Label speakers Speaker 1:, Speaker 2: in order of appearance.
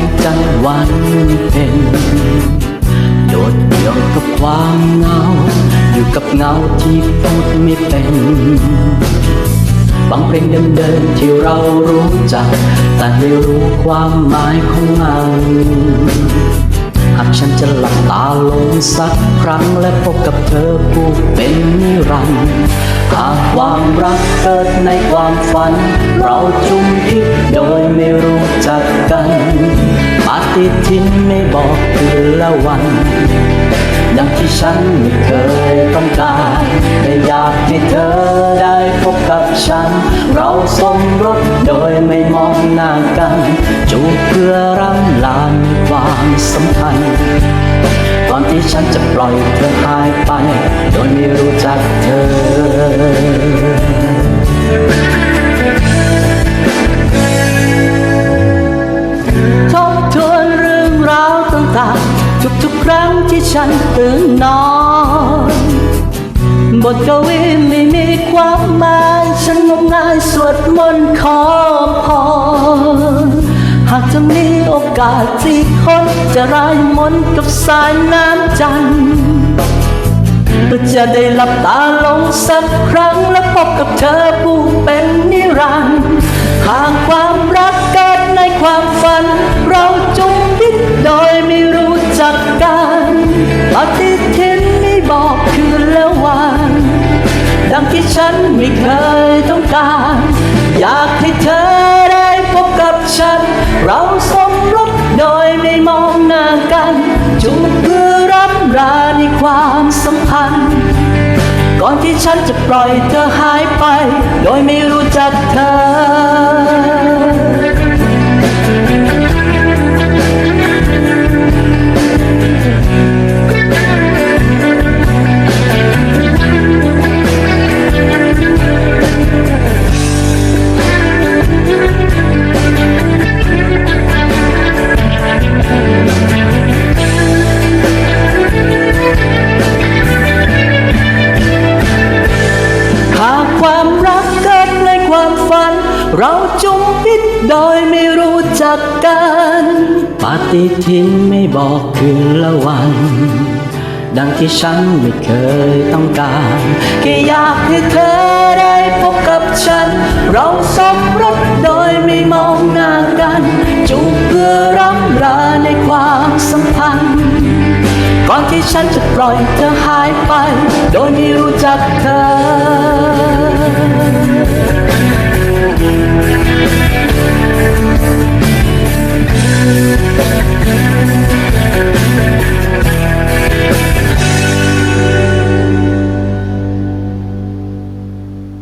Speaker 1: งจันทร์วันเพ็ญโดดเดี่ยวกับความเหงา อยู่กับเงาที่พูดไม่เป็นบางเพลงเดิมๆที่เรารู้จัก แต่ไม่รู้ความหมายของมันหากฉันจะหลับตาลงสักครั้งและพบกับเธอผู้เป็นนิรันดร์หากความรักเกิดในความฝัน เราจุมพิษโดยไม่รู้ ฏิทินไม่บอกคืนละวันดังที่ฉันไม่เคยต้องการแต่อยากให้เธอได้พบกับฉัน เราสมรสโดยไม่มองหน้ากันจูบเพื่อรำลานความสัมพันธ์ก่อนที่ฉันจะปล่อยเธอหายไป โดยไม่รู้จักเธอ ตื่นนอน บทกวีไม่มีความหมาย ฉันงมงายสวดมนต์ขอพรหากจะมีโอกาสที่คนจะรายมนต์กับสายน้ำจันทร์ก็จะได้หลับตาลงสักครั้งและพบกับเธอผู้ ฉันไม่เคยต้องการ อยากให้เธอได้พบกับฉัน เราสมรสโดยไม่มองหน้ากันจูบเพื่อรับราในความสัมพันธ์ ก่อนที่ฉันจะปล่อยเธอหายไป โดยไม่รู้จักเธอ จุมพิษโดยไม่รู้จักกัน ปฏิทินไม่บอกคืนละวัน ดังที่ฉันไม่เคยต้องการแค่อยากให้เธอได้พบกับฉัน เราสมรสโดยไม่มองหน้ากัน จูบเพื่อร่ำลาในความสัมพันธ์ก่อนที่ฉันจะปล่อยเธอหายไป โดยไม่รู้จักเธอ